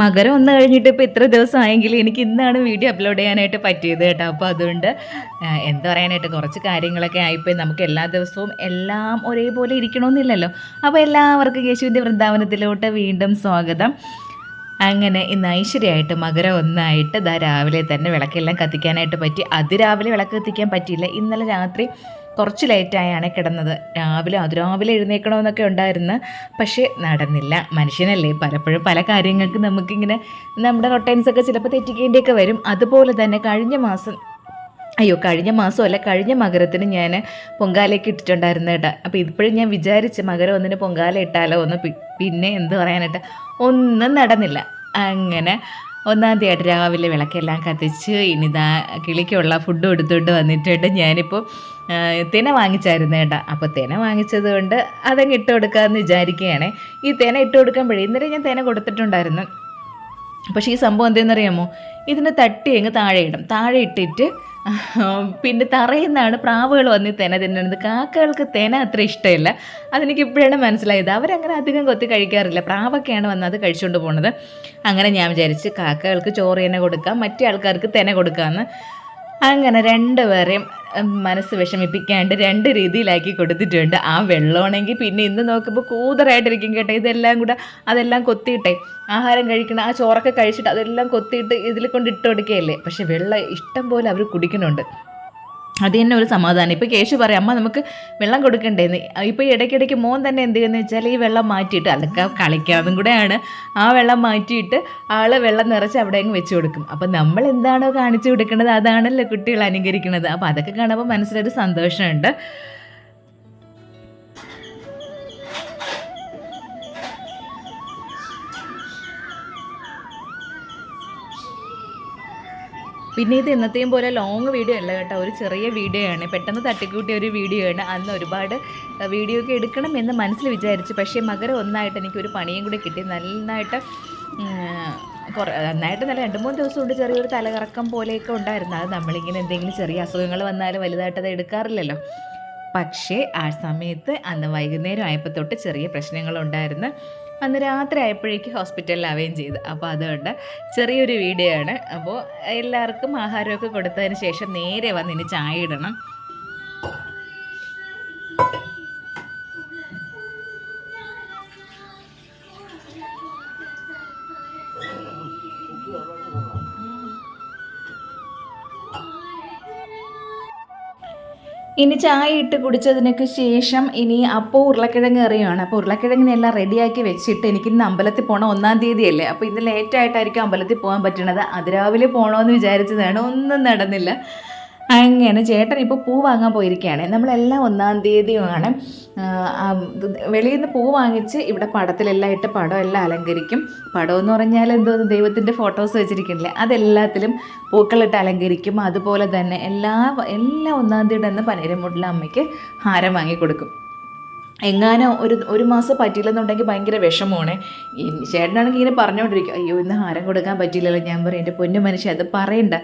മകരം ഒന്ന് കഴിഞ്ഞിട്ട് ഇപ്പോൾ ഇത്ര ദിവസം ആയെങ്കിൽ എനിക്ക് ഇന്നാണ് വീഡിയോ അപ്ലോഡ് ചെയ്യാനായിട്ട് പറ്റിയത് കേട്ടോ. അപ്പോൾ അതുകൊണ്ട് എന്താ പറയാനായിട്ട് കുറച്ച് കാര്യങ്ങളൊക്കെ ആയിപ്പോയി. നമുക്ക് എല്ലാ ദിവസവും എല്ലാം ഒരേപോലെ ഇരിക്കണമെന്നില്ലല്ലോ. അപ്പോൾ എല്ലാവർക്കും യേശുവിന്റെ വൃന്ദാവനത്തിലോട്ട് വീണ്ടും സ്വാഗതം. അങ്ങനെ ഇന്ന് ഐശ്വര്യമായിട്ട് മകരം ഒന്നായിട്ട് ദാ രാവിലെ തന്നെ വിളക്കെല്ലാം കത്തിക്കാനായിട്ട് പറ്റി. അതിരാവിലെ വിളക്ക് കത്തിക്കാൻ പറ്റിയില്ല. ഇന്നലെ രാത്രി കുറച്ച് ലേറ്റായാണ് കിടന്നത്. രാവിലെ അതിരാവിലെ എഴുന്നേക്കണമെന്നൊക്കെ ഉണ്ടായിരുന്നു. പക്ഷേ നടന്നില്ല. മനുഷ്യനല്ലേ? പലപ്പോഴും പല കാര്യങ്ങൾക്ക് നമുക്കിങ്ങനെ നമ്മുടെ റൊട്ടൈൻസൊക്കെ ചിലപ്പോൾ തെറ്റിക്കേണ്ടിയൊക്കെ വരും. അതുപോലെ തന്നെ കഴിഞ്ഞ മാസം അയ്യോ കഴിഞ്ഞ മാസമല്ല കഴിഞ്ഞ മകരത്തിന് ഞാൻ പൊങ്കാലയൊക്കെ ഇട്ടിട്ടുണ്ടായിരുന്നു കേട്ടോ. അപ്പോൾ ഇപ്പോഴും ഞാൻ വിചാരിച്ച് മകരം ഒന്നിന് പൊങ്കാല ഇട്ടാലോ ഒന്ന് പിന്നെ എന്ത് പറയാനായിട്ട്? ഒന്നും നടന്നില്ല. അങ്ങനെ ഒന്നാം തീയതി രാവിലെ വിളക്കെല്ലാം കത്തിച്ച് ഇനിതാ കിളിക്കുള്ള ഫുഡ് എടുത്തുകൊണ്ട് വന്നിട്ടുണ്ട്. ഞാനിപ്പോൾ തിന വാങ്ങിച്ചായിരുന്നു കേട്ടോ അപ്പോൾ തിന വാങ്ങിച്ചത് കൊണ്ട് അതങ്ങ് ഇട്ട് കൊടുക്കാമെന്ന് വിചാരിക്കുകയാണ്. ഈ തിന ഇട്ട് കൊടുക്കുമ്പോഴേ ഇന്നലെ ഞാൻ തിന കൊടുത്തിട്ടുണ്ടായിരുന്നു. പക്ഷേ ഈ സംഭവം എന്തെന്നറിയാമോ? ഇതിന് തട്ടി അങ്ങ് താഴെ ഇടും. താഴെ ഇട്ടിട്ട് പിന്നെ തറയിൽ നിന്നാണ് പ്രാവുകൾ വന്ന് തേന തിന്നണത്. കാക്കകൾക്ക് തേന അത്ര ഇഷ്ടമില്ല. അതെനിക്ക് ഇപ്പോഴാണ് മനസ്സിലായത്. അവരങ്ങനെ അധികം കൊത്തി കഴിക്കാറില്ല. പ്രാവൊക്കെയാണ് വന്ന് അത് കഴിച്ചുകൊണ്ട് പോകുന്നത് അങ്ങനെ ഞാൻ വിചാരിച്ച് കാക്കകൾക്ക് ചോറ് തന്നെ കൊടുക്കാം. മറ്റേ ആൾക്കാർക്ക് തേന കൊടുക്കാമെന്ന് അങ്ങനെ രണ്ടുപേരെയും മനസ്സ് വിഷമിപ്പിക്കാണ്ട് രണ്ട് രീതിയിലാക്കി കൊടുത്തിട്ടുണ്ട്. ആ വെള്ളമാണെങ്കിൽ പിന്നെ ഇന്ന് നോക്കുമ്പോൾ കൂതറായിട്ടിരിക്കും കേട്ടോ. ഇതെല്ലാം കൂടെ അതെല്ലാം കൊത്തിയിട്ടെ ആഹാരം കഴിക്കണം ആ ചോറൊക്കെ കഴിച്ചിട്ട് അതെല്ലാം കൊത്തിയിട്ട് ഇതിൽ കൊണ്ട് ഇട്ട് കൊടുക്കുകയല്ലേ? പക്ഷെ വെള്ളം ഇഷ്ടം പോലെ അവർ കുടിക്കുന്നുണ്ട്. അത് തന്നെ ഒരു സമാധാനം. ഇപ്പോൾ കേശു പറയും അമ്മ നമുക്ക് വെള്ളം കൊടുക്കണ്ടേന്ന്. ഇപ്പോൾ ഇടയ്ക്കിടയ്ക്ക് മോൻ തന്നെ എന്ത് ചെയ്യുന്നത് വെച്ചാൽ ഈ വെള്ളം മാറ്റിയിട്ട് അതൊക്കെ കളിക്കാതും കൂടെയാണ് ആ വെള്ളം മാറ്റിയിട്ട് ആൾ വെള്ളം നിറച്ച് അവിടെ അങ്ങ് വെച്ച് കൊടുക്കും. അപ്പോൾ നമ്മൾ എന്താണോ കാണിച്ചു കൊടുക്കുന്നത് അതാണല്ലോ കുട്ടികൾ അനുകരിക്കുന്നത് അപ്പോൾ അതൊക്കെ കാണുമ്പോൾ മനസ്സിലൊരു സന്തോഷമുണ്ട്. പിന്നെ ഇത് എന്നത്തെയും പോലെ ലോങ് വീഡിയോ അല്ല കേട്ടോ. ഒരു ചെറിയ വീഡിയോ ആണ്. പെട്ടെന്ന് തട്ടിക്കൂട്ടിയ ഒരു വീഡിയോ ആണ്. അന്ന് ഒരുപാട് വീഡിയോ ഒക്കെ എടുക്കണം എന്ന് മനസ്സിൽ വിചാരിച്ചു. പക്ഷേ മകരം ഒന്നായിട്ട് എനിക്ക് ഒരു പണിയും കൂടി കിട്ടി. നന്നായിട്ട് കുറേ നന്നായിട്ട് നല്ല രണ്ട് മൂന്ന് ദിവസം കൊണ്ട് ചെറിയൊരു തലകറക്കം പോലെയൊക്കെ ഉണ്ടായിരുന്നു. അത് നമ്മളിങ്ങനെ എന്തെങ്കിലും ചെറിയ അസുഖങ്ങൾ വന്നാലും വലുതായിട്ട് അത് എടുക്കാറില്ലല്ലോ. പക്ഷേ ആ സമയത്ത് അന്ന് വൈകുന്നേരം ആയപ്പോൾ തൊട്ട് ചെറിയ പ്രശ്നങ്ങളുണ്ടായിരുന്നു അന്ന് രാത്രി ആയപ്പോഴേക്ക് ഹോസ്പിറ്റലിൽ അവയും ചെയ്തു. അപ്പോൾ അതുകൊണ്ട് ചെറിയൊരു വീഡിയോ ആണ് അപ്പോൾ എല്ലാവർക്കും ആഹാരമൊക്കെ കൊടുത്തതിന് ശേഷം നേരെ വന്ന് ഇനി ചായ ഇടണം. ഇനി ചായ ഇട്ട് കുടിച്ചതിനൊക്കെ ശേഷം ഇനി അപ്പോൾ ഉരുളക്കിഴങ്ങ് കറിയാണ് അപ്പോൾ ഉരുളക്കിഴങ്ങിനെല്ലാം റെഡിയാക്കി വെച്ചിട്ട് എനിക്ക് ഇന്ന് അമ്പലത്തിൽ പോകണം ഒന്നാം തീയതിയല്ലേ? അപ്പോൾ ഇന്ന് ലേറ്റായിട്ടായിരിക്കും അമ്പലത്തിൽ പോകാൻ പറ്റണത്. അതിരാവിലെ പോകണമെന്ന് വിചാരിച്ചതാണ്. ഒന്നും നടന്നില്ല. അങ്ങനെ ചേട്ടൻ ഇപ്പോൾ പൂ വാങ്ങാൻ പോയിരിക്കുകയാണ്. നമ്മളെല്ലാം ഒന്നാം തീയതിയുമാണ്. വെളിയിൽ നിന്ന് പൂ വാങ്ങിച്ച് ഇവിടെ പടത്തിലെല്ലാം ഇട്ട് പടം എല്ലാം അലങ്കരിക്കും. പടം എന്ന് പറഞ്ഞാൽ എന്തോ ദൈവത്തിന്റെ ഫോട്ടോസ് വെച്ചിരിക്കുന്നില്ലേ? അതെല്ലാത്തിലും പൂക്കളിട്ട് അലങ്കരിക്കും. അതുപോലെ തന്നെ എല്ലാ എല്ലാ ഒന്നാം തീയതി അന്ന് പനീരമുട്ടിലെ അമ്മയ്ക്ക് ഹാരം വാങ്ങി കൊടുക്കും. എങ്ങാനോ ഒരു ഒരു മാസം പറ്റിയില്ലെന്നുണ്ടെങ്കിൽ ഭയങ്കര വിഷമമാണ്. ചേട്ടനാണെങ്കിൽ ഇങ്ങനെ പറഞ്ഞുകൊണ്ടിരിക്കും. അയ്യോ ഇന്ന് ഹാരം കൊടുക്കാൻ പറ്റിയില്ലല്ലോ. ഞാൻ പറയും എന്റെ പൊന്നു മനുഷ്യ അത് പറയണ്ട.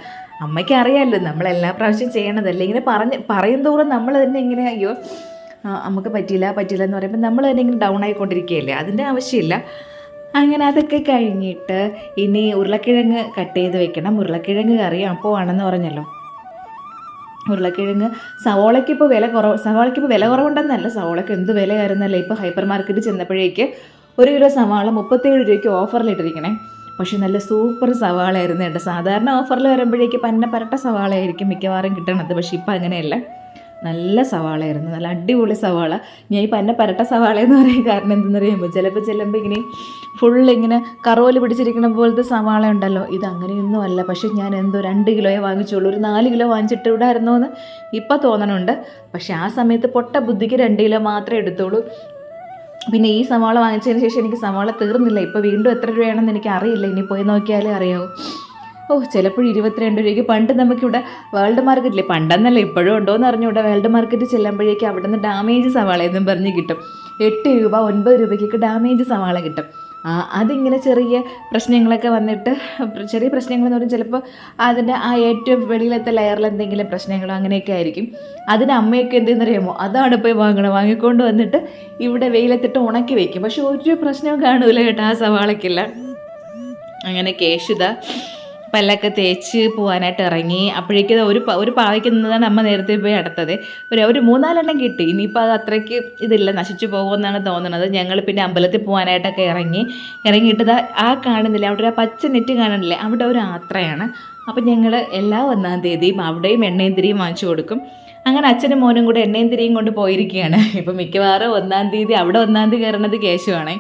അമ്മയ്ക്ക് അറിയാമല്ലോ നമ്മൾ എല്ലാ പ്രാവശ്യം ചെയ്യണതല്ലേ ഇങ്ങനെ പറഞ്ഞ് പറയും തോറും നമ്മൾ തന്നെ ഇങ്ങനെ അയ്യോ നമുക്ക് പറ്റിയില്ല പറ്റിയില്ല എന്ന് പറയുമ്പോൾ നമ്മൾ തന്നെ ഇങ്ങനെ ഡൗൺ ആയിക്കൊണ്ടിരിക്കുകയല്ലേ? അതിന്റെ ആവശ്യമില്ല. അങ്ങനെ അതൊക്കെ കഴിഞ്ഞിട്ട് ഇനി ഉരുളക്കിഴങ്ങ് കട്ട് ചെയ്ത് വെക്കണം. ഉരുളക്കിഴങ്ങ് കറി അപ്പോൾ ആണെന്ന് പറഞ്ഞല്ലോ. ഉരുളക്കിഴങ്ങ് സവോളയ്ക്ക് ഇപ്പോൾ വില കുറവ് സവാളയ്ക്ക് ഇപ്പോൾ വില കുറവുണ്ടെന്നല്ല സവോളയ്ക്ക് എന്ത് വിലയായിരുന്നല്ലേ? ഇപ്പോൾ ഹൈപ്പർ മാർക്കറ്റിൽ ചെന്നപ്പോഴേക്ക് ഒരു കിലോ സവാള മുപ്പത്തേഴ് രൂപയ്ക്ക് ഓഫറിലിട്ടിരിക്കണേ പക്ഷേ നല്ല സൂപ്പർ സവാളയായിരുന്നു കേട്ടോ. സാധാരണ ഓഫറിൽ വരുമ്പോഴേക്ക് പന്ന പരട്ട സവാളയായിരിക്കും മിക്കവാറും കിട്ടണത്. പക്ഷേ ഇപ്പം അങ്ങനെയല്ല. നല്ല സവാളയായിരുന്നു. നല്ല അടിപൊളി സവാള. ഞാൻ ഈ പന്ന പരട്ട സവാള എന്ന് പറയാൻ കാരണം എന്തെന്ന് പറയുമ്പോൾ ചിലപ്പോൾ ചെല്ലുമ്പോൾ ഇങ്ങനെ ഫുൾ ഇങ്ങനെ കറോൽ പിടിച്ചിരിക്കുന്ന പോലത്തെ സവാള ഉണ്ടല്ലോ. ഇത് അങ്ങനെയൊന്നും അല്ല. പക്ഷേ ഞാൻ എന്തോ രണ്ട് കിലോയെ വാങ്ങിച്ചുള്ളൂ. ഒരു നാല് കിലോ വാങ്ങിച്ചിട്ട് ഇവിടായിരുന്നോ എന്ന് ഇപ്പം തോന്നണുണ്ട്. പക്ഷേ ആ സമയത്ത് പൊട്ട ബുദ്ധിക്ക് രണ്ട് കിലോ മാത്രമേ എടുത്തുള്ളൂ. പിന്നെ ഈ സവാള വാങ്ങിച്ചതിന് ശേഷം എനിക്ക് സവാള തീർന്നില്ല. ഇപ്പോൾ വീണ്ടും എത്ര രൂപയാണെന്ന് എനിക്ക് അറിയില്ല. ഇനി പോയി നോക്കിയാലേ അറിയാവൂ. ഓ ചിലപ്പോൾ ഇരുപത്തിരണ്ട് രൂപയ്ക്ക് പണ്ട് നമുക്കിവിടെ വേൾഡ് മാർക്കറ്റിൽ പണ്ടെന്നല്ല ഇപ്പോഴും ഉണ്ടോ എന്ന് അറിഞ്ഞൂടെ. വേൾഡ് മാർക്കറ്റ് ചെല്ലുമ്പോഴേക്കും അവിടെ നിന്ന് ഡാമേജ് സവാള എന്നും പറഞ്ഞ് കിട്ടും. എട്ട് രൂപ ഒൻപത് രൂപയ്ക്കൊക്കെ ഡാമേജ് സവാള കിട്ടും. അതിങ്ങനെ ചെറിയ പ്രശ്നങ്ങളൊക്കെ വന്നിട്ട് ചെറിയ പ്രശ്നങ്ങളെന്ന് പറഞ്ഞാൽ ചിലപ്പോൾ അതിന്റെ ആ ഏറ്റവും വെളിയിലത്തെ ലെയറിൽ എന്തെങ്കിലും പ്രശ്നങ്ങളോ അങ്ങനെയൊക്കെ ആയിരിക്കും. അതിന് അമ്മയൊക്കെ എന്തെന്നറിയാമോ? അതാണ് പോയി വാങ്ങണം വാങ്ങിക്കൊണ്ട് വന്നിട്ട് ഇവിടെ വെയിലത്തിട്ട് ഉണക്കി വയ്ക്കും പക്ഷെ ഒരു പ്രശ്നവും കാണൂല കേട്ടോ ആ സവാളയ്ക്കില്ല. അങ്ങനെ കേശുത പല്ലൊക്കെ തേച്ച് പോകാനായിട്ട് ഇറങ്ങി. അപ്പോഴേക്കും ഒരു ഒരു പാവയ്ക്ക് നിന്നതാണ് അമ്മ നേരത്തെ പോയി അടുത്തത്. ഒരു ഒരു മൂന്നാലെണ്ണം കിട്ടി. ഇനിയിപ്പോൾ അത് അത്രയ്ക്ക് ഇതില്ല. നശിച്ചു പോകുമെന്നാണ് തോന്നുന്നത് ഞങ്ങൾ പിന്നെ അമ്പലത്തിൽ പോകാനായിട്ടൊക്കെ ഇറങ്ങി. ഇറങ്ങിയിട്ട് ആ കാണുന്നില്ല? അവിടെ ഒരു പച്ച നെറ്റ് കാണുന്നില്ലേ? അവിടെ ഒരു ആത്രയാണ്. അപ്പം ഞങ്ങൾ എല്ലാ ഒന്നാം തീയതിയും അവിടെയും എണ്ണയും തിരിയും വാങ്ങിച്ചു കൊടുക്കും. അങ്ങനെ അച്ഛനും മോനും കൂടെ എണ്ണയും തിരിയും കൊണ്ട് പോയിരിക്കുകയാണ്. ഇപ്പം മിക്കവാറും ഒന്നാം തീയതി അവിടെ ഒന്നാം തീയതി കയറുന്നത് കേശുവാണേ.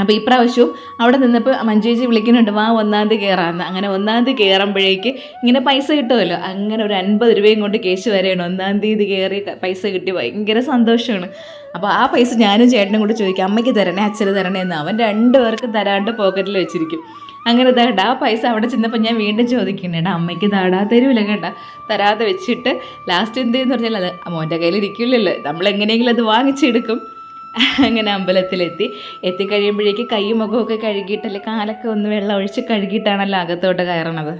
അപ്പോൾ ഇപ്രാവശ്യവും അവിടെ നിന്നപ്പോൾ മഞ്ജുജി വിളിക്കുന്നുണ്ട് വാ ഒന്നാം തീയതി കയറാമെന്ന് അങ്ങനെ ഒന്നാം തീയതി കയറുമ്പോഴേക്ക് ഇങ്ങനെ പൈസ കിട്ടുമല്ലോ. അങ്ങനെ ഒരു അൻപത് രൂപയും കൊണ്ട് കേസ് വരെയാണ്. ഒന്നാം തീയതി കയറി പൈസ കിട്ടി ഭയങ്കര സന്തോഷമാണ്. അപ്പോൾ ആ പൈസ ഞാനും ചേട്ടനും കൂടെ ചോദിക്കും. അമ്മയ്ക്ക് തരണേ അച്ഛന് തരണേ എന്ന്. അവൻ രണ്ട് പേർക്ക് തരാണ്ട് പോക്കറ്റിൽ വെച്ചിരിക്കും. അങ്ങനെ തേടാ ആ പൈസ അവിടെ ചെന്നപ്പോൾ ഞാൻ വീണ്ടും ചോദിക്കുന്നുണ്ട് അമ്മയ്ക്ക് താടാ തരൂല കേട്ടാ. തരാതെ വെച്ചിട്ട് ലാസ്റ്റ് എന്ത് ചെയ്യുന്നു പറഞ്ഞാൽ അത് മോന്റെ കയ്യിൽ ഇരിക്കില്ലല്ലോ. നമ്മൾ എങ്ങനെയെങ്കിലും അത് വാങ്ങിച്ചെടുക്കും. അങ്ങനെ അമ്പലത്തിലെത്തി. എത്തിക്കഴിയുമ്പോഴേക്ക് കൈയും മുഖമൊക്കെ കഴുകിയിട്ടല്ലേ കാലൊക്കെ ഒന്ന് വെള്ളം ഒഴിച്ച് കഴുകിയിട്ടാണല്ലോ അകത്തോട്ട് കയറണത്.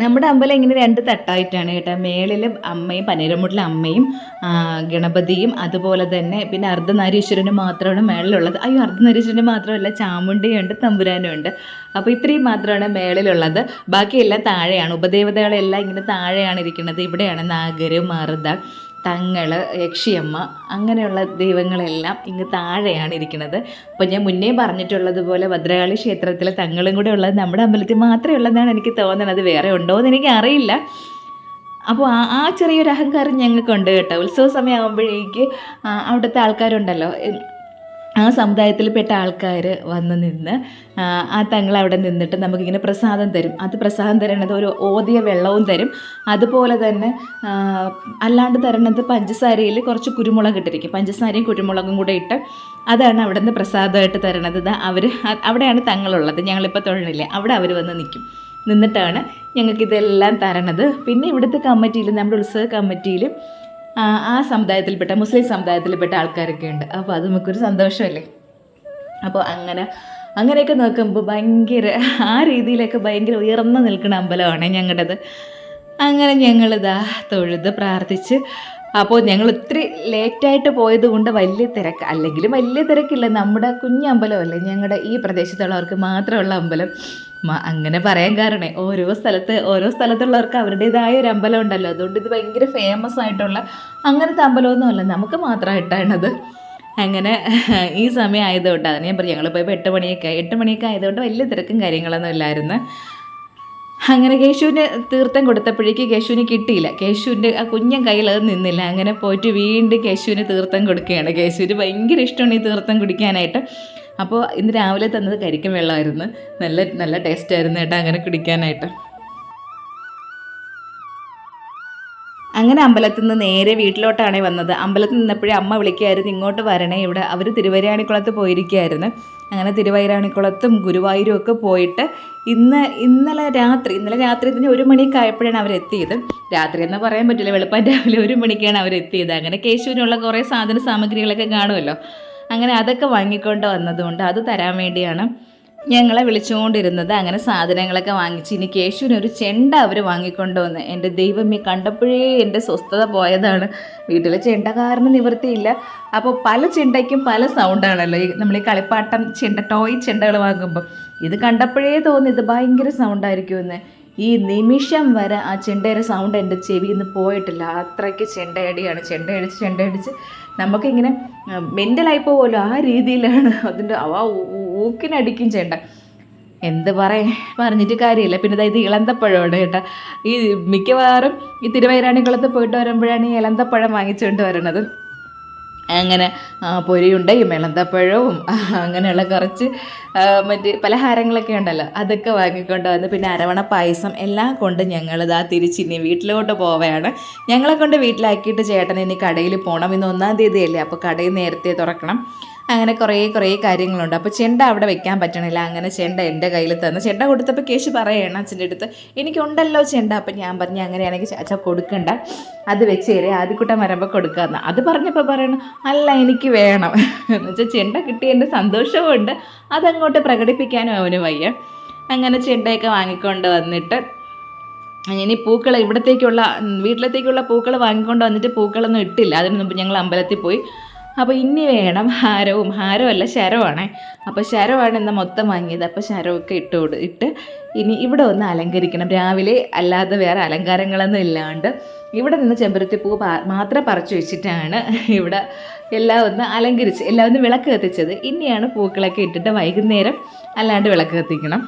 നമ്മുടെ അമ്പലം ഇങ്ങനെ രണ്ട് തട്ടായിട്ടാണ് കേട്ടോ. മേളിൽ അമ്മയും പനീരമുട്ടിലെ അമ്മയും ഗണപതിയും അതുപോലെ തന്നെ പിന്നെ അർദ്ധനാരീശ്വരന് മാത്രമാണ് മേളിലുള്ളത്. അയ്യോ അർദ്ധനാരീശ്വരന് മാത്രമല്ല ചാമുണ്ടിയുണ്ട് തമ്പുരാനും ഉണ്ട്. അപ്പോൾ ഇത്രയും മാത്രമാണ് മേളിലുള്ളത്. ബാക്കിയെല്ലാം താഴെയാണ്. ഉപദേവതകളെല്ലാം ഇങ്ങനെ താഴെയാണ് ഇരിക്കുന്നത്. ഇവിടെയാണ് നാഗര് മറുത തങ്ങൾ യക്ഷിയമ്മ അങ്ങനെയുള്ള ദൈവങ്ങളെല്ലാം ഇങ്ങ് താഴെയാണ് ഇരിക്കുന്നത്. അപ്പോൾ ഞാൻ മുന്നേ പറഞ്ഞിട്ടുള്ളതുപോലെ ഭദ്രകാളി ക്ഷേത്രത്തിലെ തങ്ങളും കൂടെ ഉള്ളത് നമ്മുടെ അമ്പലത്തിൽ മാത്രമേ ഉള്ളതെന്നാണ് എനിക്ക് തോന്നുന്നത് വേറെ ഉണ്ടോ എന്ന് എനിക്ക് അറിയില്ല. അപ്പോൾ ആ ആ ചെറിയൊരു അഹങ്കാരം ഞങ്ങൾക്കുണ്ട് കേട്ടോ. ഉത്സവ സമയമാകുമ്പോഴേക്ക് അവിടുത്തെ ആൾക്കാരുണ്ടല്ലോ. ആ സമുദായത്തിൽപ്പെട്ട ആൾക്കാർ വന്ന് നിന്ന് ആ, തങ്ങൾ അവിടെ നിന്നിട്ട് നമുക്കിങ്ങനെ പ്രസാദം തരും. അത് പ്രസാദം തരണത് ഒരു ഓതിയ വെള്ളവും തരും. അതുപോലെ തന്നെ അല്ലാണ്ട് തരണത് പഞ്ചസാരയിൽ കുറച്ച് കുരുമുളക് ഇട്ടിരിക്കും. പഞ്ചസാരയും കുരുമുളകും കൂടെ ഇട്ട് അതാണ് അവിടെ നിന്ന് പ്രസാദമായിട്ട് തരണത്. അവർ അവിടെയാണ് തങ്ങളുള്ളത്. ഞങ്ങളിപ്പോൾ തൊഴിലില്ലേ അവിടെ അവർ വന്ന് നിൽക്കും. നിന്നിട്ടാണ് ഞങ്ങൾക്കിതെല്ലാം തരണത്. പിന്നെ ഇവിടുത്തെ കമ്മിറ്റിയിൽ നമ്മുടെ ഉത്സവ കമ്മിറ്റിയിൽ ആ സമുദായത്തിൽപ്പെട്ട മുസ്ലിം സമുദായത്തിൽപ്പെട്ട ആൾക്കാരൊക്കെ ഉണ്ട് അപ്പോൾ അത് നമുക്കൊരു സന്തോഷമല്ലേ? അപ്പോൾ അങ്ങനെ അങ്ങനെയൊക്കെ നോക്കുമ്പോൾ ഭയങ്കര ആ രീതിയിലൊക്കെ ഭയങ്കര ഉയർന്നു നിൽക്കുന്ന അമ്പലമാണ് ഞങ്ങളുടേത്. അങ്ങനെ ഞങ്ങളിതാ തൊഴുത് പ്രാർത്ഥിച്ച് അപ്പോൾ ഞങ്ങൾ ഒത്തിരി ലേറ്റായിട്ട് പോയത് കൊണ്ട് വലിയ തിരക്ക് അല്ലെങ്കിലും വലിയ തിരക്കില്ല. നമ്മുടെ കുഞ്ഞമ്പലമല്ലേ ഞങ്ങളുടെ ഈ പ്രദേശത്തുള്ളവർക്ക് മാത്രമുള്ള അമ്പലം. അങ്ങനെ പറയാൻ കാരണം. ഓരോ സ്ഥലത്ത് ഓരോ സ്ഥലത്തുള്ളവർക്ക് അവരുടേതായ ഒരു അമ്പലം ഉണ്ടല്ലോ. അതുകൊണ്ട് ഇത് ഭയങ്കര ഫേമസ് ആയിട്ടുള്ള അങ്ങനത്തെ അമ്പലമൊന്നുമല്ല നമുക്ക് മാത്രമായിട്ടാണത് അങ്ങനെ ഈ സമയം ആയതുകൊണ്ട് അതിന് ഞാൻ പറഞ്ഞു ഞങ്ങൾ പോയപ്പോൾ എട്ട് മണിയൊക്കെ. എട്ട് മണിയൊക്കെ ആയതുകൊണ്ട് വലിയ തിരക്കും കാര്യങ്ങളൊന്നും ഇല്ലായിരുന്നു. അങ്ങനെ കേശുവിന് തീർത്ഥം കൊടുത്തപ്പോഴേക്ക് കേശുവിന് കിട്ടിയില്ല. കേശുവിന്റെ ആ കുഞ്ഞൻ കയ്യിൽ അത് നിന്നില്ല. അങ്ങനെ പോയിട്ട് വീണ്ടും കേശുവിന് തീർത്ഥം കൊടുക്കുകയാണ്. കേശുവിന് ഭയങ്കര ഇഷ്ടമാണ് ഈ തീർത്ഥം കുടിക്കാനായിട്ട്. അപ്പോൾ ഇന്ന് രാവിലെ തന്നത് കരിക്കും വെള്ളമായിരുന്നു. നല്ല നല്ല ടേസ്റ്റ് ആയിരുന്നു അങ്ങനെ കുടിക്കാനായിട്ട്. അങ്ങനെ അമ്പലത്തിൽ നിന്ന് നേരെ വീട്ടിലോട്ടാണ് വന്നത്. അമ്പലത്തിൽ നിന്നപ്പോഴേ അമ്മ വിളിക്കുമായിരുന്നു ഇങ്ങോട്ട് വരണേ ഇവിടെ അവർ തിരുവൈരാണിക്കുളത്ത് പോയിരിക്കുകയായിരുന്നു. അങ്ങനെ തിരുവൈരാണിക്കുളത്തും ഗുരുവായൂരും ഒക്കെ പോയിട്ട് ഇന്ന് ഇന്നലെ രാത്രി ഇന്നലെ രാത്രി തന്നെ ഒരു മണിയൊക്കെ ആയപ്പോഴാണ് അവരെത്തിയത് രാത്രി എന്ന് പറയാൻ പറ്റില്ല വെളുപ്പം രാവിലെ ഒരു മണിക്കാണ് അവരെത്തിയത് അങ്ങനെ കേശുവിനുള്ള കുറേ സാധന സാമഗ്രികളൊക്കെ കാണുമല്ലോ. അങ്ങനെ അതൊക്കെ വാങ്ങിക്കൊണ്ട് വന്നതുകൊണ്ട് അത് തരാൻ വേണ്ടിയാണ് ഞങ്ങളെ വിളിച്ചുകൊണ്ടിരുന്നത്. അങ്ങനെ സാധനങ്ങളൊക്കെ വാങ്ങിച്ച് ഇനി കേശുവിന് ഒരു ചെണ്ട അവർ വാങ്ങിക്കൊണ്ട് വന്ന്. എന്റെ ദൈവമേ കണ്ടപ്പോഴേ എന്റെ സ്വസ്ഥത പോയതാണ്. വീട്ടിലെ ചെണ്ട കാരണം നിവൃത്തിയില്ല. അപ്പോൾ പല ചെണ്ടയ്ക്കും പല സൗണ്ടാണല്ലോ. ഈ നമ്മൾ ഈ കളിപ്പാട്ടം ചെണ്ട ടോയ് ചെണ്ടകൾ വാങ്ങുമ്പോൾ ഇത് കണ്ടപ്പോഴേ തോന്നി ഇത് ഭയങ്കര സൗണ്ടായിരിക്കുമെന്ന് ഈ നിമിഷം വരെ ആ ചെണ്ടയുടെ സൗണ്ട് എന്റെ ചെവിയിൽ നിന്ന് പോയിട്ടില്ല. അത്രയ്ക്ക് ചെണ്ടയടിയാണ്. ചെണ്ടയടിച്ച് ചെണ്ടയടിച്ച് നമുക്കിങ്ങനെ മെന്റലായി പോകുമല്ലോ ആ രീതിയിലാണ് അതിന്റെ അവ ഊക്കിനടിക്കും ചെണ്ട എന്ത് പറയാൻ പറഞ്ഞിട്ട് കാര്യമില്ല. പിന്നെ ദാ ഇത് ഇളന്തപ്പഴമാണ് കേട്ടോ. ഈ മിക്കവാറും ഈ തിരുവൈരാണിക്കുളത്ത് പോയിട്ട് വരുമ്പോഴാണ് ഈ ഇളന്തപ്പഴം വാങ്ങിച്ചുകൊണ്ട് വരണത് അങ്ങനെ പൊരിയുണ്ടയും ഇളന്തപ്പഴവും അങ്ങനെയുള്ള കുറച്ച് മറ്റ് പലഹാരങ്ങളൊക്കെ ഉണ്ടല്ലോ അതൊക്കെ വാങ്ങിക്കൊണ്ട് വന്ന് പിന്നെ അരവണ പായസം എല്ലാം കൊണ്ട് ഞങ്ങളിതാ തിരിച്ചിനി വീട്ടിലോട്ട് പോവുകയാണ്. ഞങ്ങളെ കൊണ്ട് വീട്ടിലാക്കിയിട്ട് ചേട്ടൻ ഇനി കടയിൽ പോകണം. ഇന്ന് ഒന്നാം തീയതിയല്ലേ അപ്പോൾ കടയിൽ നേരത്തെ തുറക്കണം. അങ്ങനെ കുറേ കുറേ കാര്യങ്ങളുണ്ട്. അപ്പോൾ ചെണ്ട അവിടെ വെക്കാൻ പറ്റണില്ല. അങ്ങനെ ചെണ്ട എന്റെ കയ്യിൽ തന്നു. ചെണ്ട കൊടുത്തപ്പോൾ കേശു പറയണം അച്ഛന്റെ അടുത്ത് എനിക്കുണ്ടല്ലോ ചെണ്ട. അപ്പം ഞാൻ പറഞ്ഞു അങ്ങനെയാണെങ്കിൽ ചാച്ച കൊടുക്കണ്ട. അത് വെച്ച് തരേ. ആദ്യക്കൂട്ടം വരുമ്പോൾ കൊടുക്കാമെന്ന് അത് പറഞ്ഞപ്പോൾ പറയണം അല്ല എനിക്ക് വേണം. എന്ന് വെച്ചാൽ ചെണ്ട കിട്ടിയതിന്റെ സന്തോഷമുണ്ട് അതങ്ങോട്ട് പ്രകടിപ്പിക്കാനും അവന് വയ്യ. അങ്ങനെ ചെണ്ടയൊക്കെ വാങ്ങിക്കൊണ്ട് വന്നിട്ട് ഇനി പൂക്കൾ ഇവിടത്തേക്കുള്ള വീട്ടിലത്തേക്കുള്ള പൂക്കൾ വാങ്ങിക്കൊണ്ട് വന്നിട്ട് പൂക്കളൊന്നും ഇട്ടില്ല. അതിന് മുമ്പ് ഞങ്ങൾ അമ്പലത്തിൽ പോയി. അപ്പോൾ ഇനി വേണം ഹാരവും. ഹാരമല്ല ശരവാണേ അപ്പോൾ ശരവാണ് ഇന്ന് മൊത്തം വാങ്ങിയത്. അപ്പോൾ ശരമൊക്കെ ഇട്ട് കൊടു ഇട്ട് ഇനി ഇവിടെ ഒന്ന് അലങ്കരിക്കണം. രാവിലെ അല്ലാതെ വേറെ അലങ്കാരങ്ങളൊന്നും ഇല്ലാണ്ട് ഇവിടെ നിന്ന് ചെമ്പരത്തി പൂ മാത്രം പറിച്ചു വെച്ചിട്ടാണ് ഇവിടെ എല്ലാം ഒന്ന് അലങ്കരിച്ച് എല്ലാം ഒന്ന് വിളക്ക് കത്തിച്ചത്. ഇനിയാണ് പൂക്കളൊക്കെ ഇട്ടിട്ട് വൈകുന്നേരം അല്ലാണ്ട് വിളക്ക് കത്തിക്കണം.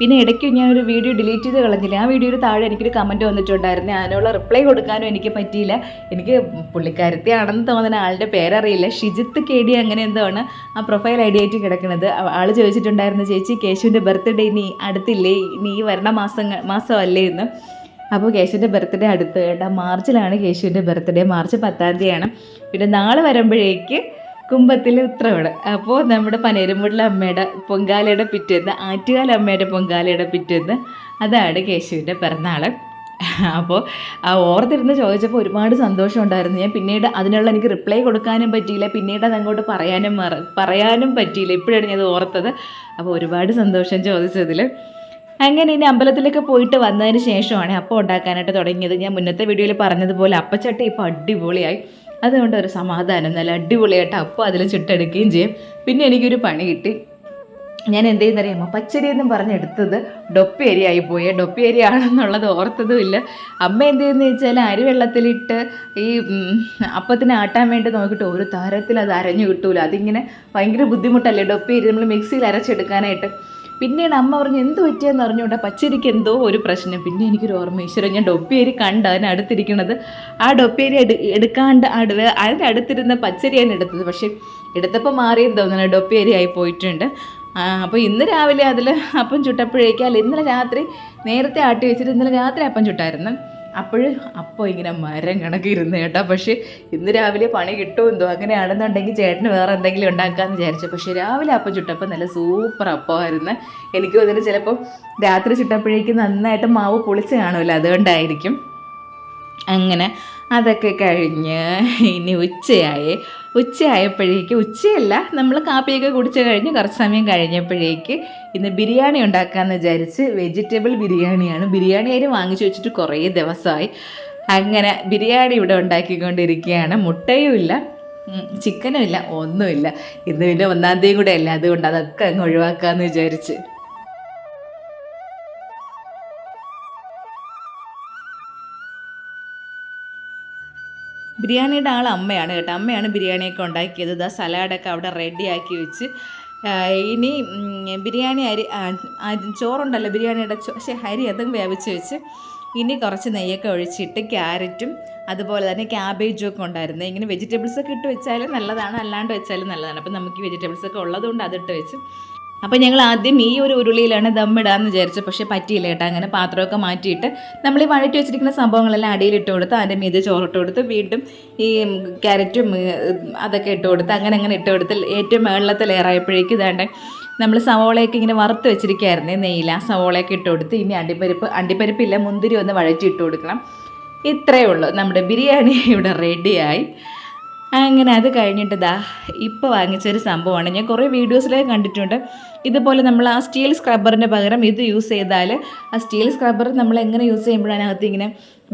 പിന്നെ ഇടയ്ക്ക് ഞാനൊരു വീഡിയോ ഡിലീറ്റ് ചെയ്ത് കളഞ്ഞില്ല. ആ വീഡിയോയിൽ താഴെ എനിക്കൊരു കമന്റ് വന്നിട്ടുണ്ടായിരുന്നു. അതിനുള്ള റിപ്ലൈ കൊടുക്കാനും എനിക്ക് പറ്റിയില്ല. എനിക്ക് പുള്ളിക്കാരത്തി ആണെന്ന് തോന്നുന്ന. ആളുടെ പേരറിയില്ല. ഷിജിത്ത് കെ ഡി അങ്ങനെ എന്തോ ആണ് ആ പ്രൊഫൈൽ ഐ ഡി ആയിട്ട് കിടക്കുന്നത് ആൾ ചോദിച്ചിട്ടുണ്ടായിരുന്നു ചേച്ചി കേശുവിന്റെ ബർത്ത്ഡേ ഇനി അടുത്തില്ലേ? ഇനി ഈ വരണ മാസം മാസമല്ലേ എന്ന്. അപ്പോൾ കേശുവിന്റെ ബർത്ത്ഡേ അടുത്ത് കേട്ടോ മാർച്ചിലാണ് കേശുവിന്റെ ബർത്ത്ഡേ. മാർച്ച് പത്താം തീയതിയാണ്. പിന്നെ നാളെ വരുമ്പോഴേക്ക് കുമ്പത്തിൽ ഉത്രമാണ് അപ്പോൾ നമ്മുടെ പനേരുമുള്ള അമ്മയുടെ പൊങ്കാലയുടെ പിറ്റേന്ന് ആറ്റുകാല അമ്മയുടെ പൊങ്കാലയുടെ പിറ്റേന്ന് അതാണ് കേശുവിന്റെ പിറന്നാൾ അപ്പോൾ ആ ഓർത്തിരുന്ന് ചോദിച്ചപ്പോൾ ഒരുപാട് സന്തോഷം ഉണ്ടായിരുന്നു. ഞാൻ പിന്നീട് അതിനുള്ള എനിക്ക് റിപ്ലൈ കൊടുക്കാനും പറ്റിയില്ല. പിന്നീട് അത് അങ്ങോട്ട് പറയാനും പറയാനും പറ്റിയില്ല. ഇപ്പോഴാണ് ഞാൻ ഓർത്തത്. അപ്പോൾ ഒരുപാട് സന്തോഷം ചോദിച്ചതിൽ അങ്ങനെ ഇനി അമ്പലത്തിലൊക്കെ പോയിട്ട് വന്നതിന് ശേഷമാണ് അപ്പം ഉണ്ടാക്കാനായിട്ട് തുടങ്ങിയത്. ഞാൻ മുന്നത്തെ വീഡിയോയിൽ പറഞ്ഞതുപോലെ അപ്പച്ചട്ടി ഇപ്പോൾ അടിപൊളിയായി. അതുകൊണ്ട് ഒരു സമാധാനം നല്ല അടിപൊളിയായിട്ട് അപ്പം അതിൽ ചുട്ടെടുക്കുകയും ചെയ്യും. പിന്നെ എനിക്കൊരു പണി കിട്ടി. ഞാൻ എന്ത് ചെയ്യുന്നറിയാമോ പച്ചരി എന്നും പറഞ്ഞെടുത്തത് ഡൊപ്പേരി ആയി ഡൊപ്പേരി ആണെന്നുള്ളത് ഓർത്തതുമില്ല. അമ്മ എന്ത് ചെയ്യുന്നു വെച്ചാൽ അരി വെള്ളത്തിലിട്ട് ഈ അപ്പത്തിന് ആട്ടാൻ വേണ്ടി നോക്കിയിട്ട് ഒരു താരത്തിൽ അത് അരഞ്ഞു കിട്ടൂല. അതിങ്ങനെ ഭയങ്കര ബുദ്ധിമുട്ടല്ലേ? ഡൊപ്പേരി നമ്മൾ മിക്സിയിൽ അരച്ചെടുക്കാനായിട്ട്. പിന്നീട് അമ്മ പറഞ്ഞു എന്ത് പറ്റിയെന്ന് അറിഞ്ഞുകൊണ്ട് പച്ചരിക്ക് എന്തോ ഒരു പ്രശ്നം. പിന്നെ എനിക്കൊരു ഓർമ്മ ഈശ്വരൻ ഞാൻ ഡൊപ്പേരി കണ്ട് അതിനടുത്തിരിക്കുന്നത് ആ ഡൊപ്പേരി എടു എടുക്കാണ്ട് അടുവ അടുത്തിരുന്ന പച്ചരിയാണ് എടുത്തത്. പക്ഷേ എടുത്തപ്പോൾ മാറിയെന്ന് തോന്നുന്നു ഡൊപ്പേരി ആയി പോയിട്ടുണ്ട്. അപ്പോൾ ഇന്ന് രാവിലെ അതിൽ അപ്പം ചുട്ടപ്പോഴേക്കാൽ ഇന്നലെ രാത്രി നേരത്തെ ആട്ടി വെച്ചിട്ട് ഇന്നലെ രാത്രി അപ്പം ചുട്ടായിരുന്നു. അപ്പോൾ അപ്പോൾ ഇങ്ങനെ മരം കണക്ക് ഇരുന്ന് കേട്ടോ. പക്ഷേ ഇന്ന് രാവിലെ പണി കിട്ടുമോ എന്തോ. അങ്ങനെയാണെന്നുണ്ടെങ്കിൽ ചേട്ടന് വേറെ എന്തെങ്കിലും ഉണ്ടാക്കാമെന്ന് വിചാരിച്ചു. പക്ഷേ രാവിലെ അപ്പം ചുട്ടപ്പോൾ നല്ല സൂപ്പർ അപ്പമായിരുന്നു എനിക്ക് അതിന് ചിലപ്പോൾ രാത്രി ചുട്ടപ്പോഴേക്കും നന്നായിട്ട് മാവ് പൊളിച്ച് കാണുമല്ലോ അതുകൊണ്ടായിരിക്കും. അങ്ങനെ അതൊക്കെ കഴിഞ്ഞ് ഇനി ഉച്ചയായി. ഉച്ചയായപ്പോഴേക്ക് ഉച്ചയല്ല നമ്മൾ കാപ്പിയൊക്കെ കുടിച്ച് കഴിഞ്ഞ് കുറച്ച് സമയം കഴിഞ്ഞപ്പോഴേക്ക് ഇന്ന് ബിരിയാണി ഉണ്ടാക്കാമെന്ന് വിചാരിച്ച് വെജിറ്റബിൾ ബിരിയാണിയാണ്. ബിരിയാണി അരി വാങ്ങിച്ചു വെച്ചിട്ട് കുറേ ദിവസമായി. അങ്ങനെ ബിരിയാണി ഇവിടെ ഉണ്ടാക്കിക്കൊണ്ടിരിക്കുകയാണ്. മുട്ടയും ഇല്ല ചിക്കനും ഇല്ല ഒന്നുമില്ല ഇന്ന് പിന്നെ ഒന്നാം തീയതി കൂടെ അല്ല? അതുകൊണ്ട് അതൊക്കെ അങ്ങ് ഒഴിവാക്കാമെന്ന് വിചാരിച്ച്. ബിരിയാണിയുടെ ആൾ അമ്മയാണ് കേട്ടോ. അമ്മയാണ് ബിരിയാണിയൊക്കെ ഉണ്ടാക്കിയത്. ഇതാ സലാഡൊക്കെ അവിടെ റെഡിയാക്കി വെച്ച്. ഇനി ബിരിയാണി അരി ചോറുണ്ടല്ലോ ബിരിയാണിയുടെ ചോ പക്ഷേ അരി അതും വേവിച്ച് വെച്ച് ഇനി കുറച്ച് നെയ്യൊക്കെ ഒഴിച്ചിട്ട് ക്യാരറ്റും അതുപോലെ തന്നെ ക്യാബേജും ഒക്കെ ഉണ്ടായിരുന്നു. ഇങ്ങനെ വെജിറ്റബിൾസ് ഒക്കെ ഇട്ട് വെച്ചാലും നല്ലതാണ്. അല്ലാണ്ട് വെച്ചാലും നല്ലതാണ്. അപ്പം നമുക്ക് വെജിറ്റബിൾസ് ഒക്കെ ഉള്ളതുകൊണ്ട് അതിട്ട് വെച്ച് അപ്പോൾ ഞങ്ങൾ ആദ്യം ഈ ഒരു ഉരുളിയിലാണ് ദമ്മിടാന്ന് വിചാരിച്ചത്. പക്ഷേ പറ്റിയില്ല കേട്ടോ. അങ്ങനെ പാത്രമൊക്കെ മാറ്റിയിട്ട് നമ്മൾ ഈ വഴറ്റി വെച്ചിരിക്കുന്ന സംഭവങ്ങളെല്ലാം അടിയിലിട്ട് കൊടുത്ത് അതിന്റെ മീത് ചോറിട്ട് കൊടുത്ത് വീണ്ടും ഈ ക്യാരറ്റും അതൊക്കെ ഇട്ട് കൊടുത്ത് അങ്ങനെ അങ്ങനെ ഇട്ട് കൊടുത്ത് ഏറ്റവും വെള്ളത്തിൽ ലെയറായപ്പോഴേക്കും ഇതാണ്ട് നമ്മൾ സവോളയൊക്കെ ഇങ്ങനെ വറുത്ത് വെച്ചിരിക്കുകയായിരുന്നേ നെയ്യിൽ ആ സവോളയൊക്കെ ഇട്ട് കൊടുത്ത് ഇനി അണ്ടിപ്പരിപ്പ് അണ്ടിപ്പരിപ്പില്ല മുന്തിരി ഒന്ന് വഴറ്റി ഇട്ട് കൊടുക്കണം. ഇത്രയേ ഉള്ളൂ. നമ്മുടെ ബിരിയാണി ഇവിടെ റെഡിയായി അങ്ങനെ അത് കഴിഞ്ഞിട്ട് ദാ ഇപ്പോൾ വാങ്ങിച്ചൊരു സംഭവമാണ്. ഞാൻ കുറേ വീഡിയോസിലൊക്കെ കണ്ടിട്ടുണ്ട്. ഇതുപോലെ നമ്മൾ ആ സ്റ്റീൽ സ്ക്രബ്ബറിന് പകരം ഇത് യൂസ് ചെയ്താൽ ആ സ്റ്റീൽ സ്ക്രബ്ബർ നമ്മൾ എങ്ങനെ യൂസ് ചെയ്യുമ്പോഴാണ് അകത്ത് ഇങ്ങനെ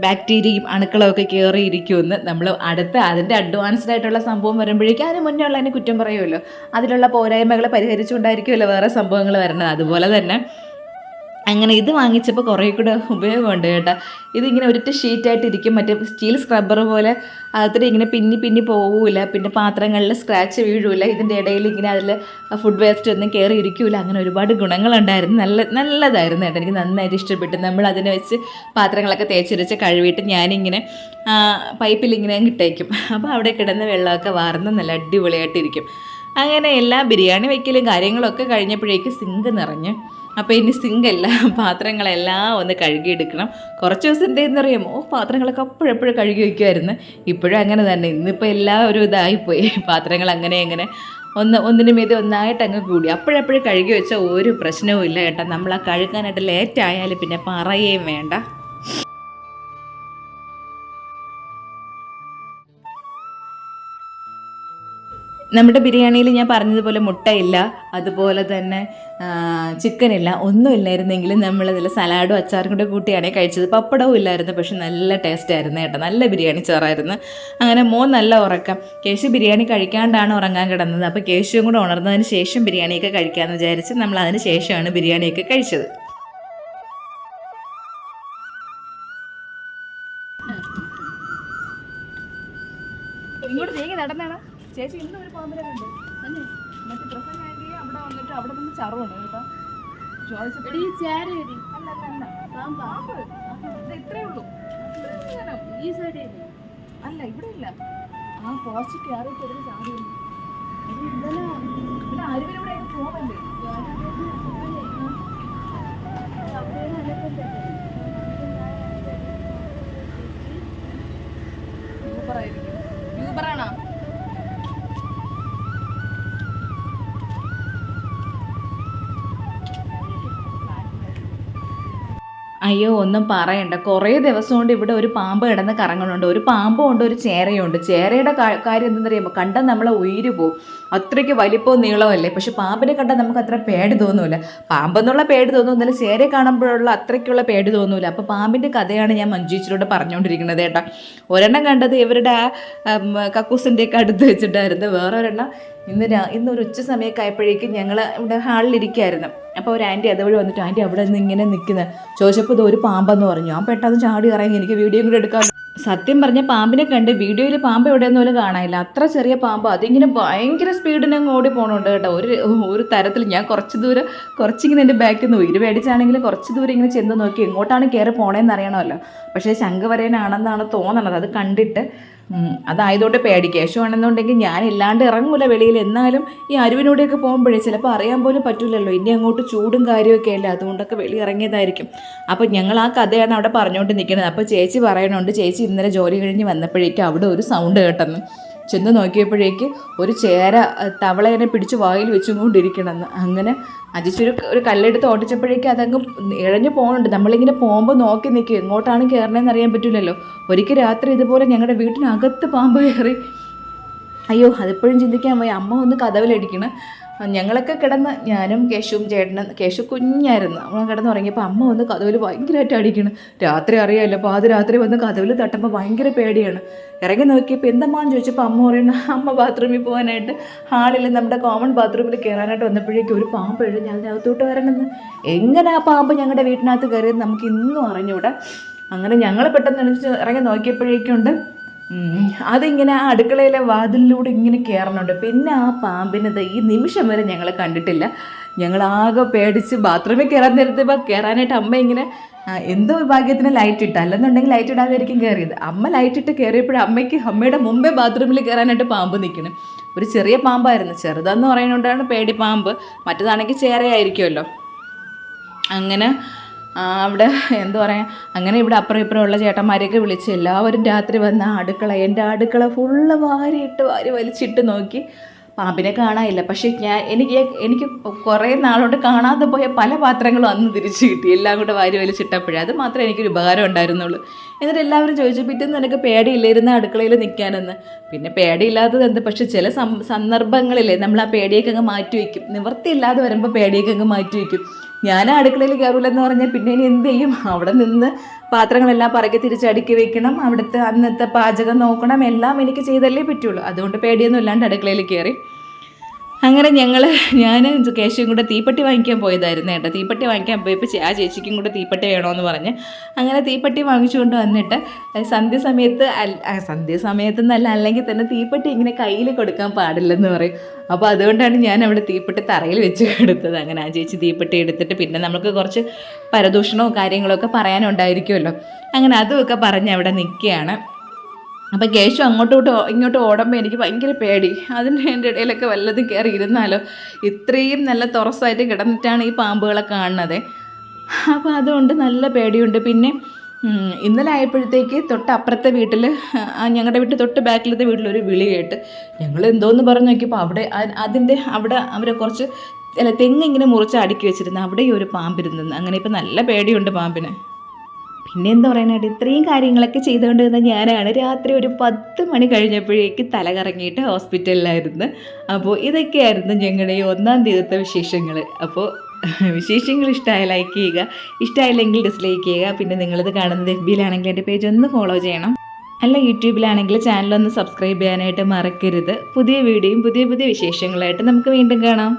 ബാക്ടീരിയയും അണുക്കളൊക്കെ ഒക്കെ കയറി ഇരിക്കുമെന്ന് നമ്മൾ അടുത്ത അതിന്റെ അഡ്വാൻസ്ഡ് ആയിട്ടുള്ള സംഭവം വരുമ്പോഴേക്കും അതിന് മുന്നേ ഉള്ളതിനെ കുറ്റം പറയുമല്ലോ. അതിലുള്ള പോരായ്മകൾ പരിഹരിച്ചുകൊണ്ടായിരിക്കുമല്ലോ വേറെ സംഭവങ്ങൾ വരുന്നത്. അതുപോലെ തന്നെ അങ്ങനെ ഇത് വാങ്ങിച്ചപ്പോൾ കുറേ കൂടെ ഉപയോഗമുണ്ട് കേട്ടോ. ഇതിങ്ങനെ ഒരിറ്റ ഷീറ്റായിട്ട് ഇരിക്കും മറ്റേ സ്റ്റീൽ സ്ക്രബ്ബർ പോലെ അതിൽ ഇങ്ങനെ പിന്നി പിന്നി പോവില്ല പിന്നെ പാത്രങ്ങളിൽ സ്ക്രാച്ച് വീഴില്ല ഇതിന്റെ ഇടയിൽ ഇങ്ങനെ അതിൽ ഫുഡ് വേസ്റ്റ് ഒന്നും കയറി ഇരിക്കില്ല അങ്ങനെ ഒരുപാട് ഗുണങ്ങളുണ്ടായിരുന്നു. നല്ല നല്ലതായിരുന്നു കേട്ടോ. എനിക്ക് നന്നായിട്ട് ഇഷ്ടപ്പെട്ടു. നമ്മൾ അതിനെ വെച്ച് പാത്രങ്ങളൊക്കെ തേച്ചുരച്ച് കഴുകിയിട്ട് ഞാനിങ്ങനെ പൈപ്പിലിങ്ങനെ ഇട്ടേക്കും. അപ്പോൾ അവിടെ കിടന്ന വെള്ളമൊക്കെ വാർന്ന് നല്ല അടിപൊളിയായിട്ടിരിക്കും. അങ്ങനെ എല്ലാ ബിരിയാണി വയ്ക്കലും കാര്യങ്ങളൊക്കെ കഴിഞ്ഞപ്പോഴേക്ക് സിങ്ക് നിറഞ്ഞ്. അപ്പോൾ ഇനി സിങ്കല്ല പാത്രങ്ങളെല്ലാം ഒന്ന് കഴുകിയെടുക്കണം. കുറച്ച് ദിവസം എന്തെന്ന് അറിയാമോ? പാത്രങ്ങളൊക്കെ അപ്പോഴെപ്പോഴും കഴുകി വയ്ക്കുമായിരുന്നു ഇപ്പോഴും അങ്ങനെ തന്നെ. ഇന്നിപ്പോൾ എല്ലാ ഒരു ഇതായിപ്പോയി. പാത്രങ്ങൾ അങ്ങനെ അങ്ങനെ ഒന്ന് ഒന്നിനു മീതെ ഒന്നായിട്ട് അങ്ങ് കൂടി. അപ്പോഴെപ്പോഴും കഴുകി വെച്ചാൽ ഒരു പ്രശ്നവും ഇല്ല കേട്ടോ. നമ്മൾ ആ കഴുകാനായിട്ട് ലേറ്റ് പിന്നെ പറയുകയും വേണ്ട. നമ്മുടെ ബിരിയാണിയിൽ ഞാൻ പറഞ്ഞതുപോലെ മുട്ടയില്ല അതുപോലെ തന്നെ ചിക്കൻ ഇല്ല ഒന്നും ഇല്ലായിരുന്നെങ്കിലും നമ്മൾ ഇതിൽ സലാഡും അച്ചാറും കൂടെ കൂട്ടിയാണ് കഴിച്ചത്. പപ്പടവും ഇല്ലായിരുന്നു പക്ഷെ നല്ല ടേസ്റ്റ് ആയിരുന്നു കേട്ടോ. നല്ല ബിരിയാണി ചോറായിരുന്നു. അങ്ങനെ മോൻ നല്ല ഉറക്കം. കേശു ബിരിയാണി കഴിക്കാണ്ടാണ് ഉറങ്ങാൻ കിടന്നത്. അപ്പോൾ കേശുവും കൂടെ ഉണർന്നതിന് ശേഷം ബിരിയാണിയൊക്കെ കഴിക്കാമെന്ന് വിചാരിച്ച് നമ്മൾ അതിന് ശേഷമാണ് ബിരിയാണിയൊക്കെ കഴിച്ചത്. ഇങ്ങോട്ട് നീങ്ങി നടന്നാണോ ചേച്ചി ഇന്നും ആന്റി അവിടെ വന്നിട്ട് അവിടെ നിന്ന് ചറുവാണ് കേട്ടോ? ചോദിച്ചപ്പോൾ അല്ല അല്ല അല്ല. പാമ്പ്. ഇത് ഇത്രേ ഉള്ളൂ. ഈ സൈഡിൽ അല്ല ഇവിടെ ഇല്ല. ആ പോസ്റ്റ് കയറി തരുന്ന ചാടി വന്നു. അയ്യോ ഒന്നും പറയണ്ട. കുറേ ദിവസം കൊണ്ട് ഇവിടെ ഒരു പാമ്പ് കിടന്ന് കറങ്ങുന്നുണ്ട്. ഒരു പാമ്പും ഉണ്ട് ഒരു ചേരയുണ്ട്. ചേരയുടെ കാര്യം എന്തെന്നറിയുമ്പോൾ കണ്ടാൽ നമ്മളെ ഉയിര് പോവും. അത്രയ്ക്ക് വലിപ്പവും നീളമല്ലേ? പക്ഷെ പാമ്പിനെ കണ്ടാൽ നമുക്ക് അത്ര പേടി തോന്നൂല. പാമ്പെന്നുള്ള പേടി തോന്നുന്നില്ല ചേരയെ കാണുമ്പോഴുള്ള അത്രയ്ക്കുള്ള പേടി തോന്നൂല. അപ്പോൾ പാമ്പിന്റെ കഥയാണ് ഞാൻ മഞ്ജുച്ചിലൂടെ പറഞ്ഞുകൊണ്ടിരിക്കുന്നത് ഏട്ടാ ഒരെണ്ണം കണ്ടത് ഇവരുടെ കക്കൂസിന്റെയൊക്കെ അടുത്ത് വെച്ചിട്ടായിരുന്നു. വേറെ ഒരെണ്ണം ഇന്ന് രാ ഇന്ന് ഒരു ഉച്ച സമയമൊക്കെ ആയപ്പോഴേക്കും ഞങ്ങൾ ഇവിടെ ഹാളിലിരിക്കുകയായിരുന്നു അപ്പോൾ ഒരു ആന്റി അതുവഴി വന്നിട്ട് ആന്റി അവിടെ നിന്ന് ഇങ്ങനെ നിൽക്കുന്നത് ചോദിച്ചപ്പോൾ ഇത് ഒരു പാമ്പെന്ന് പറഞ്ഞു. ആ പെട്ടെന്ന് ചാടി ഇറങ്ങി. എനിക്ക് വീഡിയോ കൂടെ എടുക്കാൻ സത്യം പറഞ്ഞ പാമ്പിനെ കണ്ട് വീഡിയോയിൽ പാമ്പ് എവിടെയെന്ന് പോലും കാണാനില്ല. അത്ര ചെറിയ പാമ്പ്. അതിങ്ങനെ ഭയങ്കര സ്പീഡിന് ഓടി പോകണുണ്ട് കേട്ടോ. ഒരു ഒരു തരത്തിൽ ഞാൻ കുറച്ച് ദൂരം കുറച്ചിങ്ങനെ എന്റെ ബാക്കിൽ നിന്ന് ഉയിര് മേടിച്ചാണെങ്കിൽ കുറച്ച് ദൂരം ഇങ്ങനെ ചെന്ന് നോക്കി എങ്ങോട്ടാണ് കയറി പോണേന്ന് അറിയണമല്ലോ. പക്ഷേ ശംഖുവരേനാണെന്നാണ് തോന്നണത്. അത് കണ്ടിട്ട് അതായതുകൊണ്ട് പേടി കേശുവാണെന്നുണ്ടെങ്കിൽ ഞാൻ ഇല്ലാണ്ട് ഇറങ്ങൂല വെളിയിൽ. എന്നാലും ഈ അരുവിനോടെയൊക്കെ പോകുമ്പോഴേ ചിലപ്പോൾ അറിയാൻ പോലും പറ്റില്ലല്ലോ. ഇനി അങ്ങോട്ട് ചൂടും കാര്യമൊക്കെ അല്ലേ? അതുകൊണ്ടൊക്കെ വെളി ഇറങ്ങിയതായിരിക്കും. അപ്പോൾ ഞങ്ങൾ ആ കഥയാണ് അവിടെ പറഞ്ഞുകൊണ്ട് നിൽക്കുന്നത് അപ്പോൾ ചേച്ചി പറയണുണ്ട് ചേച്ചി ഇന്നലെ ജോലി കഴിഞ്ഞ് വന്നപ്പോഴേക്കും അവിടെ ഒരു സൗണ്ട് കേട്ടെന്ന്. ചെന്ന് നോക്കിയപ്പോഴേക്ക് ഒരു ചേര തവളേനെ പിടിച്ച് വായിൽ വെച്ചും കൊണ്ടിരിക്കണമെന്ന് അങ്ങനെ അജിച്ചൊരു ഒരു കല്ലെടുത്ത് ഓടിച്ചപ്പോഴേക്കും അതങ്ങ് ഇഴഞ്ഞു പോകുന്നുണ്ട് നമ്മളിങ്ങനെ പോകുമ്പോൾ നോക്കി നിൽക്കും എങ്ങോട്ടാണ് കയറണേന്ന് അറിയാൻ പറ്റില്ലല്ലോ. ഒരിക്കൽ രാത്രി ഇതുപോലെ ഞങ്ങളുടെ വീട്ടിനകത്ത് പാമ്പ് കയറി. അയ്യോ അതിപ്പോഴും ചിന്തിക്കാൻ പോയി അമ്മ ഒന്ന് കഥവിലടിക്കണം. ഞങ്ങളൊക്കെ കിടന്ന് ഞാനും കേശുവും ചേട്ടനും കേശു കുഞ്ഞായിരുന്നു. നമ്മൾ കിടന്ന് ഉറങ്ങിയപ്പോൾ അമ്മ വന്ന് കഥവിൽ ഭയങ്കരമായിട്ട് അടിക്കണം രാത്രി അറിയാമല്ലോ അപ്പോൾ അത് രാത്രി വന്ന് കഥവിൽ തട്ടുമ്പോൾ ഭയങ്കര പേടിയാണ്. ഇറങ്ങി നോക്കിയപ്പോൾ എന്തമ്മാന്ന് ചോദിച്ചപ്പോൾ അമ്മ പറയണ അമ്മ ബാത്റൂമിൽ പോകാനായിട്ട് ഹാളിൽ നമ്മുടെ കോമൺ ബാത്റൂമിൽ കയറാനായിട്ട് വന്നപ്പോഴേക്കും ഒരു പാമ്പ് എഴുതി അതിനകത്തോട്ട് വരണമെന്ന് എങ്ങനെ ആ പാമ്പ് ഞങ്ങളുടെ വീട്ടിനകത്ത് കയറിയത് നമുക്ക് ഇന്നും അറിഞ്ഞൂടാ. അങ്ങനെ ഞങ്ങൾ പെട്ടെന്ന് ഇറങ്ങി നോക്കിയപ്പോഴേക്കുണ്ട്. അതിങ്ങനെ ആ അടുക്കളയിലെ വാതിലിലൂടെ ഇങ്ങനെ കയറണുണ്ട് പിന്നെ ആ പാമ്പിനത് ഈ നിമിഷം വരെ ഞങ്ങൾ കണ്ടിട്ടില്ല. ഞങ്ങൾ ആകെ പേടിച്ച് ബാത്റൂമിൽ കയറാൻ നേരത്തെ കയറാനായിട്ട് അമ്മ ഇങ്ങനെ എന്തോ വിഭാഗ്യത്തിന് ലൈറ്റ് ഇട്ട. അല്ലെന്നുണ്ടെങ്കിൽ ലൈറ്റ് ഇടാതായിരിക്കും കയറിയത് അമ്മ ലൈറ്റ് ഇട്ട് കയറിയപ്പോഴും അമ്മയ്ക്ക് അമ്മയുടെ മുമ്പേ ബാത്റൂമിൽ കയറാനായിട്ട് പാമ്പ് നിൽക്കണം ഒരു ചെറിയ പാമ്പായിരുന്നു. ചെറുതെന്ന് പറയുന്നതുകൊണ്ടാണ് പേടി പാമ്പ്. മറ്റേതാണെങ്കിൽ ചേരയായിരിക്കുമല്ലോ. അങ്ങനെ അവിടെ എന്താ പറയുക അങ്ങനെ ഇവിടെ അപ്പുറം ഇപ്പുറം ഉള്ള ചേട്ടന്മാരെയൊക്കെ വിളിച്ച് എല്ലാവരും രാത്രി വന്ന അടുക്കള എന്റെ അടുക്കള ഫുള്ള് വാരിയിട്ട് വാരി വലിച്ചിട്ട് നോക്കി. പാമ്പിനെ കാണാനില്ല. പക്ഷേ ഞാൻ എനിക്ക് എനിക്ക് കുറേ നാളോട്ട് കാണാതെ പോയ പല പാത്രങ്ങളും അന്ന് തിരിച്ചു കിട്ടി. എല്ലാം കൂടെ വാരി വലിച്ചിട്ടപ്പോഴേ. അത് മാത്രമേ എനിക്കൊരു ഉപകാരം ഉണ്ടായിരുന്നുള്ളൂ. എന്നിട്ട് എല്ലാവരും ചോദിച്ചു പിറ്റേന്ന് നിനക്ക് പേടിയില്ലായിരുന്ന അടുക്കളയിൽ നിൽക്കാനെന്ന് പിന്നെ പേടിയില്ലാത്തത് എന്ത്? പക്ഷേ ചില സന്ദർഭങ്ങളിലെ നമ്മൾ ആ പേടിയൊക്കെ അങ്ങ് മാറ്റി വയ്ക്കും. നിവൃത്തിയില്ലാതെ വരുമ്പോൾ പേടിയൊക്കെ അങ്ങ് മാറ്റി വയ്ക്കും. ഞാൻ അടുക്കളയിൽ കയറൂലെന്ന് പറഞ്ഞാൽ പിന്നെ ഇനി എന്ത് ചെയ്യും? അവിടെ നിന്ന് പാത്രങ്ങളെല്ലാം പറക്കി തിരിച്ചടുക്കി വെക്കണം. അവിടുത്തെ അന്നത്തെ പാചകം നോക്കണം. എല്ലാം എനിക്ക് ചെയ്തല്ലേ പറ്റുള്ളൂ. അതുകൊണ്ട് പേടിയൊന്നും ഇല്ലാണ്ട് അടുക്കളയിൽ കയറി. അങ്ങനെ ഞങ്ങൾ ഞാൻ കേശവൻ കൂടെ തീപ്പെട്ടി വാങ്ങിക്കാൻ പോയതായിരുന്നു കേട്ടോ. തീപ്പെട്ടി വാങ്ങിക്കാൻ പോയപ്പോൾ ആ ചേച്ചിക്കും കൂടെ തീപ്പെട്ടി വേണമെന്ന് പറഞ്ഞ് അങ്ങനെ തീപ്പെട്ടി വാങ്ങിച്ചുകൊണ്ട് വന്നിട്ട് സന്ധ്യ സമയത്ത് സന്ധ്യ സമയത്ത് എന്നല്ല അല്ലെങ്കിൽ തന്നെ തീപ്പെട്ടി ഇങ്ങനെ കയ്യിൽ കൊടുക്കാൻ പാടില്ലെന്ന് പറയും. അപ്പോൾ അതുകൊണ്ടാണ് ഞാൻ അവിടെ തീപ്പെട്ടി തറയിൽ വെച്ച് എടുത്തത് അങ്ങനെ ആ ചേച്ചി തീപ്പെട്ടി എടുത്തിട്ട് പിന്നെ നമുക്ക് കുറച്ച് പരദൂഷണവും കാര്യങ്ങളൊക്കെ പറയാനുണ്ടായിരിക്കുമല്ലോ. അങ്ങനെ അതുമൊക്കെ പറഞ്ഞ് അവിടെ നിൽക്കുകയാണ്. അപ്പോൾ കേശു അങ്ങോട്ടോട്ട് ഇങ്ങോട്ട് ഓടുമ്പോൾ എനിക്ക് ഭയങ്കര പേടി. അതിന്റെ എന്റെ ഇടയിലൊക്കെ വല്ലതും കയറി ഇരുന്നാലോ? ഇത്രയും നല്ല തുറസായിട്ട് കിടന്നിട്ടാണ് ഈ പാമ്പുകളെ കാണുന്നത്. അപ്പോൾ അതുകൊണ്ട് നല്ല പേടിയുണ്ട്. പിന്നെ ഇന്നലെ ആയപ്പോഴത്തേക്ക് തൊട്ടപ്പുറത്തെ വീട്ടിൽ ഞങ്ങളുടെ വീട്ടിൽ തൊട്ട് ബാക്കിലത്തെ വീട്ടിലൊരു വിളി കേട്ട് ഞങ്ങൾ എന്തോന്ന് പറഞ്ഞു നോക്കിയപ്പോൾ അവിടെ അതിന്റെ അവിടെ അവരെ കുറച്ച് അല്ല തെങ്ങ് ഇങ്ങനെ മുറിച്ച് അടുക്കി വെച്ചിരുന്നു. അവിടെ ഈ ഒരു പാമ്പിരുന്നു. അങ്ങനെ ഇപ്പം നല്ല പേടിയുണ്ട് പാമ്പിന്. പിന്നെ എന്താ പറയാനായിട്ട് ഇത്രയും കാര്യങ്ങളൊക്കെ ചെയ്തുകൊണ്ട് വന്ന ഞാനാണ് രാത്രി ഒരു പത്ത് മണി കഴിഞ്ഞപ്പോഴേക്ക് തല കറങ്ങിയിട്ട് ഹോസ്പിറ്റലിലായിരുന്നു. അപ്പോൾ ഇതൊക്കെയായിരുന്നു ഞങ്ങളുടെ ഈ ഒന്നാം തീയതിത്തെ വിശേഷങ്ങൾ അപ്പോൾ വിശേഷങ്ങൾ ഇഷ്ടമായ ലൈക്ക് ചെയ്യുക ഇഷ്ടമായില്ലെങ്കിൽ ഡിസ്ലൈക്ക് ചെയ്യുക. പിന്നെ നിങ്ങളിത് കാണുന്നത് എഫ് ബിയിലാണെങ്കിൽ എന്റെ പേജ് ഒന്ന് ഫോളോ ചെയ്യണം. അല്ല യൂട്യൂബിലാണെങ്കിൽ ചാനലൊന്ന് സബ്സ്ക്രൈബ് ചെയ്യാനായിട്ട് മറക്കരുത്. പുതിയ വീഡിയോയും പുതിയ പുതിയ വിശേഷങ്ങളായിട്ട് നമുക്ക് വീണ്ടും കാണാം.